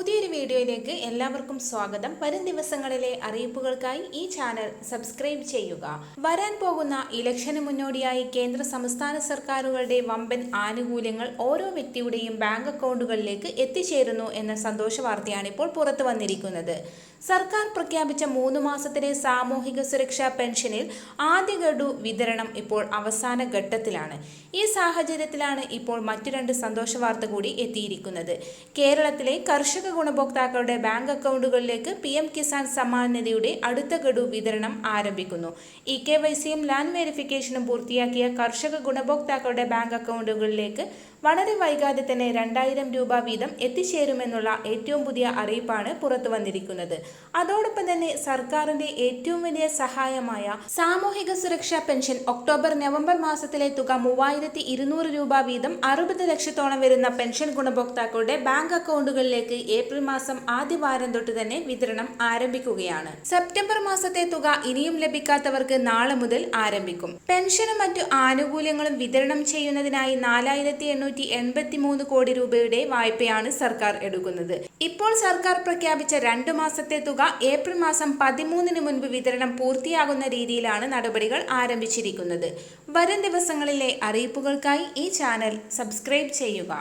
പുതിയൊരു വീഡിയോയിലേക്ക് എല്ലാവർക്കും സ്വാഗതം. വരും ദിവസങ്ങളിലെ അറിയിപ്പുകൾക്കായി ഈ ചാനൽ സബ്സ്ക്രൈബ് ചെയ്യുക. വരാൻ പോകുന്ന ഇലക്ഷന് മുന്നോടിയായി കേന്ദ്ര സംസ്ഥാന സർക്കാരുകളുടെ വമ്പൻ ആനുകൂല്യങ്ങൾ ഓരോ വ്യക്തിയുടെയും ബാങ്ക് അക്കൗണ്ടുകളിലേക്ക് എത്തിച്ചേരുന്നു എന്ന സന്തോഷ വാർത്തയാണ് ഇപ്പോൾ പുറത്തു വന്നിരിക്കുന്നത്. സർക്കാർ പ്രഖ്യാപിച്ച മൂന്ന് മാസത്തിലെ സാമൂഹിക സുരക്ഷാ പെൻഷനിൽ ആദ്യ ഗഡു വിതരണം ഇപ്പോൾ അവസാന ഘട്ടത്തിലാണ്. ഈ സാഹചര്യത്തിലാണ് ഇപ്പോൾ മറ്റു രണ്ട് സന്തോഷ വാർത്ത കൂടി എത്തിയിരിക്കുന്നത്. കേരളത്തിലെ കർഷക ഗുണഭോക്താക്കളുടെ ബാങ്ക് അക്കൗണ്ടുകളിലേക്ക് പി എം കിസാൻ സമ്മാൻ നിധിയുടെ അടുത്ത ഗഡു വിതരണം ആരംഭിക്കുന്നു. ഇ കെ വൈ സിയും ലാൻഡ് വെരിഫിക്കേഷനും പൂർത്തിയാക്കിയ കർഷക ഗുണഭോക്താക്കളുടെ ബാങ്ക് അക്കൗണ്ടുകളിലേക്ക് വളരെ വൈകാതെ തന്നെ രണ്ടായിരം രൂപ വീതം എത്തിച്ചേരുമെന്നുള്ള ഏറ്റവും പുതിയ അറിയിപ്പാണ് പുറത്തു വന്നിരിക്കുന്നത്. അതോടൊപ്പം തന്നെ സർക്കാരിന്റെ ഏറ്റവും വലിയ സഹായമായ സാമൂഹിക സുരക്ഷാ പെൻഷൻ ഒക്ടോബർ നവംബർ മാസത്തിലെ തുക മൂവായിരത്തി ഇരുന്നൂറ് രൂപ വീതം അറുപത് ലക്ഷത്തോളം വരുന്ന പെൻഷൻ ഗുണഭോക്താക്കളുടെ ബാങ്ക് അക്കൗണ്ടുകളിലേക്ക് ഏപ്രിൽ മാസം ആദ്യ വാരം തൊട്ട് തന്നെ വിതരണം ആരംഭിക്കുകയാണ്. സെപ്റ്റംബർ മാസത്തെ തുക ഇനിയും ലഭിക്കാത്തവർക്ക് നാളെ മുതൽ ആരംഭിക്കും. പെൻഷനും മറ്റു ആനുകൂല്യങ്ങളും വിതരണം ചെയ്യുന്നതിനായി നാലായിരത്തി എണ്ണൂറ്റി എൺപത്തി മൂന്ന് കോടി രൂപയുടെ വായ്പയാണ് സർക്കാർ എടുക്കുന്നത്. ഇപ്പോൾ സർക്കാർ പ്രഖ്യാപിച്ച രണ്ടു മാസത്തെ തുക ഏപ്രിൽ മാസം പതിമൂന്നിന് മുൻപ് വിതരണം പൂർത്തിയാകുന്ന രീതിയിലാണ് നടപടികൾ ആരംഭിച്ചിരിക്കുന്നത്. വരും ദിവസങ്ങളിലെ അറിയിപ്പുകൾക്കായി ഈ ചാനൽ സബ്സ്ക്രൈബ് ചെയ്യുക.